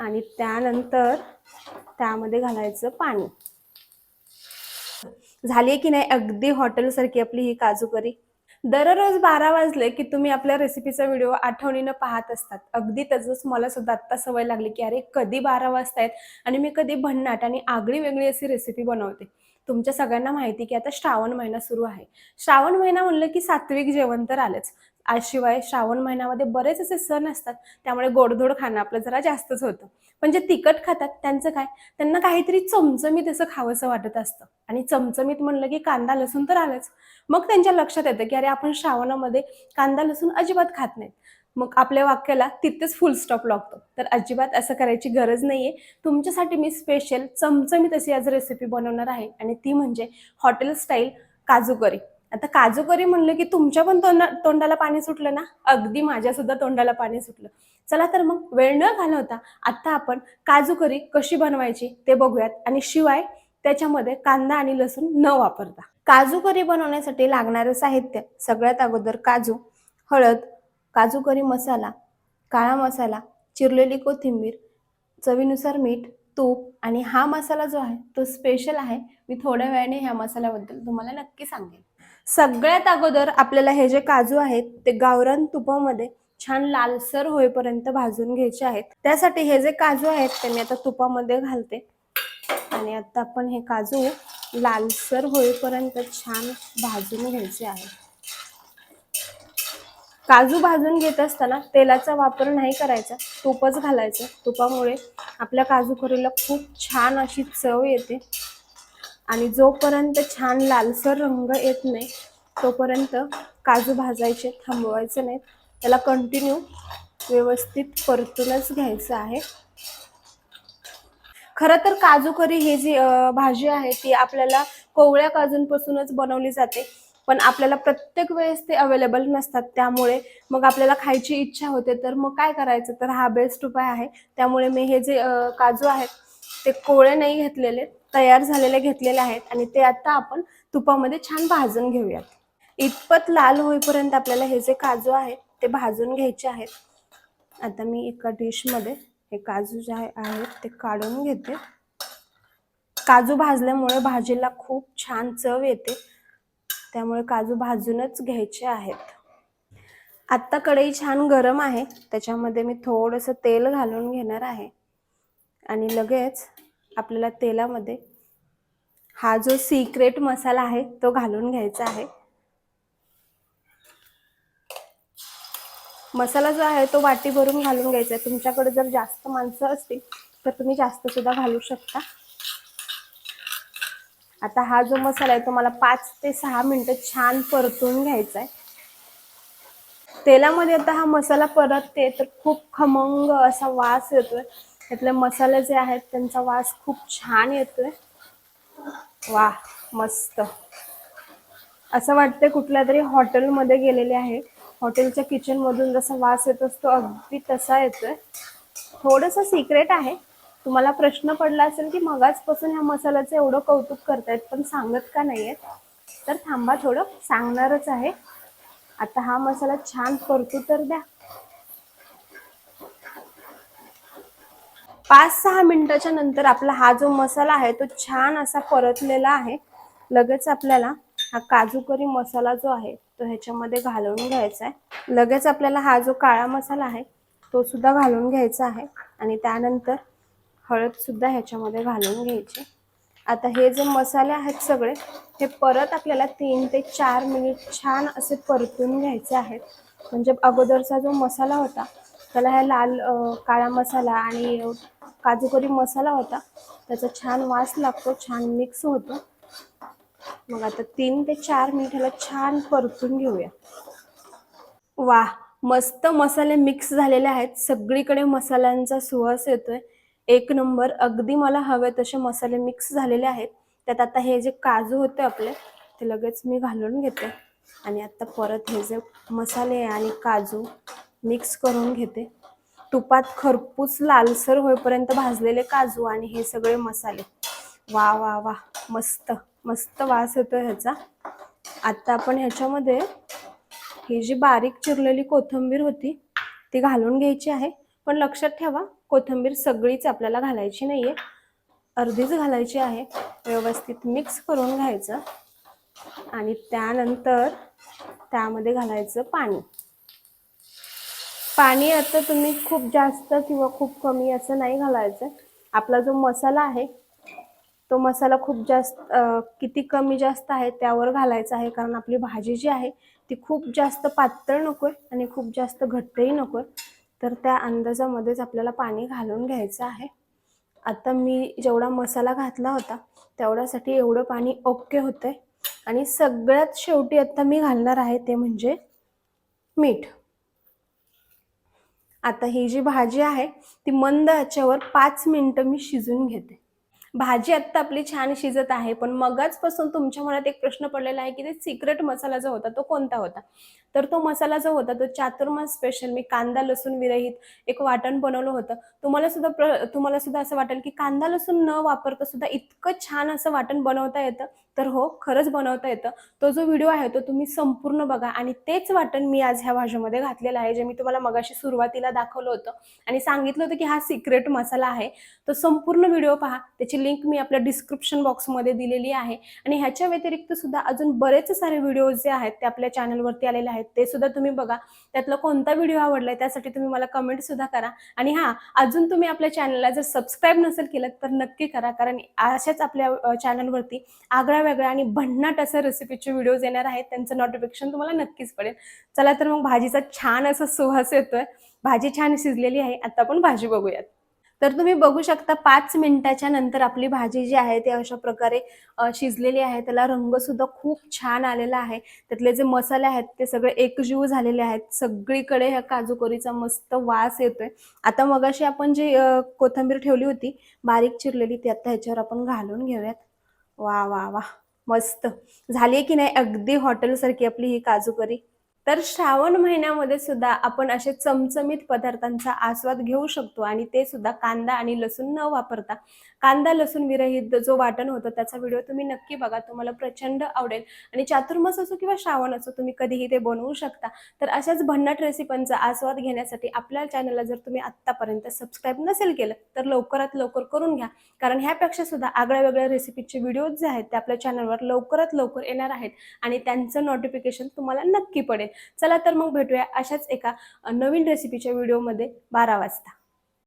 आणि त्यानंतर त्यामध्ये घालायचं पाणी. झाली की नाही अगदी हॉटेलसारखी आपली ही काजू करी? दररोज बारा वाजले की तुम्ही आपल्या रेसिपीचा व्हिडिओ आठवणीनं पाहत असतात. अगदी त्याचंच मला सुद्धा आत्ता सवय लागली की अरे कधी बारा वाजतायत आणि मी कधी भन्नाट आणि आगळी वेगळी अशी रेसिपी बनवते. तुमच्या सगळ्यांना माहिती की आता श्रावण महिना सुरू आहे. श्रावण महिना म्हणलं की सात्विक जेवण तर आलंच. शिवाय श्रावण महिन्यामध्ये बरेच असे सण असतात त्यामुळे गोडधोड खाणं आपलं जरा जास्तच होतं. पण जे तिखट खातात त्यांचं काय? त्यांना काहीतरी चमचमीत असं खावंसं वाटत असतं. आणि चमचमीत म्हणलं की कांदा लसूण तर आलंच. मग त्यांच्या लक्षात येतं की अरे आपण श्रावणामध्ये कांदा लसूण अजिबात खात नाहीत. मग आपल्या वाक्याला तिथेच फुल स्टॉप लागतो. तर अजिबात असं करायची गरज नाहीये. तुमच्यासाठी मी स्पेशल चमचमीत अशी आज रेसिपी बनवणार आहे. आणि ती म्हणजे हॉटेल स्टाईल काजू करी आता काजू करी म्हणलं की तुमच्या पण तोंडा तोंडाला पाणी सुटलं ना? अगदी माझ्या सुद्धा तोंडाला पाणी सुटलं. चला तर मग वेळ न घालवता आता आपण काजू करी कशी बनवायची ते बघूयात. आणि शिवाय त्याच्यामध्ये कांदा आणि लसूण न वापरता. काजू करी बनवण्यासाठी लागणारं साहित्य सगळ्यात अगोदर काजू हळद काजू करी मसाला काळा मसाला चिरलेली कोथिंबीर चवीनुसार मीठ तूप आणि हा मसाला जो आहे तो स्पेशल आहे. मी थोड्या वेळाने ह्या मसाल्याबद्दल तुम्हाला नक्की सांगेन. सगळ्यात अगोदर आपल्याला हे जे काजू आहेत ते गावरान तुपामध्ये छान लालसर होईपर्यंत भाजून घ्यायचे आहेत. त्यासाठी हे जे काजू आहेत ते मी आता तुपामध्ये घालते. आणि आता आपण हे काजू लालसर होईपर्यंत छान भाजून घ्यायचे आहे. काजू भाजून घेत असताना तेलाचा वापर नाही करायचा तूपच घालायचं. तुपामुळे आपल्या काजू करीला खूप छान अशी चव येते. आणि जोपर्यंत छान लालसर रंग येत नाही तोपर्यंत काजू भाजायचे थांबवायचे नाहीत. त्याला कंटिन्यू व्यवस्थित परतूनच घ्यायचं आहे. खरं तर काजू करी ही जी भाजी आहे ती आपल्याला कोवळ्या काजूंपासूनच बनवली जाते. पण आपल्याला प्रत्येक वेळेस ते अवेलेबल नसतात. त्यामुळे मग आपल्याला खायची इच्छा होते तर मग काय करायचं? तर हा बेस्ट उपाय आहे. त्यामुळे मी हे जे काजू आहेत ते कोळे नाही घेतलेले तयार झालेले घेतलेले आहेत आणि ते आता आपण तुपामध्ये छान भाजून घेऊयात. इतपत लाल होईपर्यंत आपल्याला हे जे काजू आहेत ते भाजून घ्यायचे आहेत. आता मी एका डिशमध्ये हे काजू जे आहे- आहेत ते काढून घेते. काजू भाजल्यामुळे भाजीला खूप छान चव येते. त्यामुळे काजू भाजूनच घ्यायचे आहेत. आत्ता कढई छान गरम आहे त्याच्यामध्ये मी थोडंसं तेल घालून घेणार आहे. आणि लगेच आपल्याला तेलामध्ये हा जो सिक्रेट मसाला आहे तो घालून घ्यायचा आहे. मसाला जो आहे तो वाटी भरून घालून घ्यायचा आहे. तुमच्याकडे जर जास्त माणसं असतील तर तुम्ही जास्त सुद्धा घालू शकता. आता हा जो मसाला आहे तो मला पाच ते सहा मिनिटं छान परतून घ्यायचा आहे. तेलामध्ये आता हा मसाला परतते तर खूप खमंग असा वास येतोय. त्यातले मसाले जे आहेत त्यांचा वास खूप छान येतोय. वा मस्त. असं वाटतंय कुठल्या तरी हॉटेलमध्ये गेलेले आहे. हॉटेलच्या किचन मधून जसा वास येत असतो अगदी तसा येतोय. थोडंसं सिक्रेट आहे. तुम्हाला प्रश्न पडला असेल की मगाचपासून ह्या मसाल्याचं एवढं कौतुक करतायत पण सांगत का नाहीयेत? तर थांबा थोडं सांगणारच आहे. आता हा मसाला छान परतू तर द्या. पाच सहा मिनिटाच्या नंतर आपला हा जो मसाला आहे तो छान असा परतलेला आहे. लगेच आपल्याला हा काजू करी मसाला जो आहे तो ह्याच्यामध्ये घालून घ्यायचा आहे. लगेच आपल्याला हा जो काळा मसाला आहे तो सुद्धा घालून घ्यायचा आहे आणि त्यानंतर हळद सुद्धा ह्याच्यामध्ये घालून घ्यायची. आता हे जे मसाले आहेत सगळे हे परत आपल्याला तीन ते चार मिनिट छान असे परतून घ्यायचे आहेत. म्हणजे अगोदरचा जो मसाला होता त्याला ह्या लाल काळा मसाला आणि काजू करी मसाला होता. त्याचा छान वास लागतो छान मिक्स होतो. मग आता तीन ते चार मिनिट ह्याला छान परतून घेऊया. वा मस्त मसाले मिक्स झालेले आहेत. सगळीकडे मसाल्यांचा सुवास येतोय. एक नंबर अगदी मला हवे तसे मसाले मिक्स झालेले आहेत. त्यात आता हे जे काजू होते आपले ते लगेच मी घालून घेते. आणि आता परत हे जे मसाले आणि काजू मिक्स करून घेते. तुपात खरपूस लालसर होईपर्यंत भाजलेले काजू आणि हे सगळे मसाले. वा वा वा. मस्त मस्त वास येतो ह्याचा. आता आपण ह्याच्यामध्ये ही जी बारीक चिरलेली कोथिंबीर होती ती घालून घ्यायची आहे. पण लक्षात ठेवा कोथिंबीर सगळीच आपल्याला घालायची नाहीये. अर्धीच घालायची आहे. व्यवस्थित मिक्स करून घ्यायचं. आणि त्यानंतर त्यामध्ये घालायचं पाणी. पाणी आता तुम्ही खूप जास्त किंवा खूप कमी असं नाही घालायचं. आपला जो मसाला आहे तो मसाला खूप जास्त किती कमी जास्त आहे त्यावर घालायचा आहे. कारण आपली भाजी जी आहे ती खूप जास्त पातळ नको आहे आणि खूप जास्त घट्टही नको आहे तर त्या अंदाजामध्येच आपल्याला पाणी घालून घ्यायचं आहे. आता मी जेवढा मसाला घातला होता तेवढ्यासाठी एवढं पाणी ओके होतंय. आणि सगळ्यात शेवटी आत्ता मी घालणार आहे ते म्हणजे मीठ. आता ही जी भाजी आहे ती मंद याच्यावर पाच मिनिटं मी शिजून घेते. भाजी आत्ता आपली छान शिजत आहे पण मगाचपासून तुमच्या मनात एक प्रश्न पडलेला आहे की ते सिक्रेट मसाला जो होता तो कोणता होता? तर तो मसाला जो होता तो चातुर्मास स्पेशल मी कांदा लसूण विरहित एक वाटण बनवलं होतं. तुम्हाला सुद्धा तुम्हाला सुद्धा असं वाटेल की कांदा लसूण न वापरता सुद्धा इतकं छान असं वाटण बनवता येतं? तर हो खरंच बनवता येतं. तो जो व्हिडिओ आहे तो तुम्ही संपूर्ण बघा. आणि तेच वाटण मी आज ह्या भाजीमध्ये घातलेलं आहे जे मी तुम्हाला मगाशी सुरुवातीला दाखवलं होतं. आणि सांगितलं होतं की हा सिक्रेट मसाला आहे. तो संपूर्ण व्हिडिओ पहा. त्याची लिंक मी आपल्या डिस्क्रिप्शन बॉक्समध्ये दिलेली आहे. आणि ह्याच्या व्यतिरिक्त सुद्धा अजून बरेच सारे व्हिडिओज जे आहेत ते आपल्या चॅनलवरती आलेले आहेत ते सुद्धा तुम्ही बघा. त्यातला कोणता व्हिडिओ आवडलाय त्यासाठी तुम्ही मला कमेंट सुद्धा करा. आणि हां अजून तुम्ही आपल्या चॅनलला जर सबस्क्राईब नसेल केलं तर नक्की करा. कारण अशाच आपल्या चॅनलवरती आगळ्या वेगळ्या आणि भन्नाट असं रेसिपीचे व्हिडिओज येणार आहेत. त्यांचं नोटिफिकेशन तुम्हाला नक्कीच पडेल. चला तर मग भाजीचा छान असा सुहास येतोय. भाजी छान शिजलेली आहे. आता आपण भाजी बघूयात. तर तुम्ही बघू शकता पाच मिनिटाच्या नंतर आपली भाजी जी आहे ती अशा प्रकारे शिजलेली आहे. त्याला रंग सुद्धा खूप छान आलेला आहे. त्यातले जे मसाले आहेत ते सगळे एकजीव झालेले आहेत. सगळीकडे ह्या काजू करीचा मस्त वास येतोय. आता मगाशी आपण जी कोथंबीर कोथिंबीर ठेवली होती बारीक चिरलेली ती आता ह्याच्यावर आपण घालून घेऊयात. वा वा वा. मस्त. झाली की नाही? अगदी हॉटेलसारखी आपली ही काजू करी तर श्रावण महिन्यामध्ये सुद्धा आपण असे चमचमीत पदार्थांचा आस्वाद घेऊ शकतो आणि ते सुद्धा कांदा आणि लसूण न वापरता. कांदा लसूण विरहित जो वाटण होतं त्याचा व्हिडिओ तुम्ही नक्की बघा. तुम्हाला प्रचंड आवडेल. आणि चातुर्मास असो किंवा श्रावण असो तुम्ही कधीही ते बनवू शकता. तर अशाच भन्नाट रेसिपींचा आस्वाद घेण्यासाठी आपल्या चॅनलला जर तुम्ही आत्तापर्यंत सबस्क्राईब नसेल केलं तर लवकरात लवकर करून घ्या. कारण ह्यापेक्षा सुद्धा आगळ्या वेगळ्या रेसिपीचे व्हिडिओज जे आहेत ते आपल्या चॅनलवर लवकरात लवकर येणार आहेत आणि त्यांचं नोटिफिकेशन तुम्हाला नक्की पडेल. चला तर मग भेटूया अशाच एका नवीन रेसिपीच्या व्हिडिओमध्ये बारा वाजता.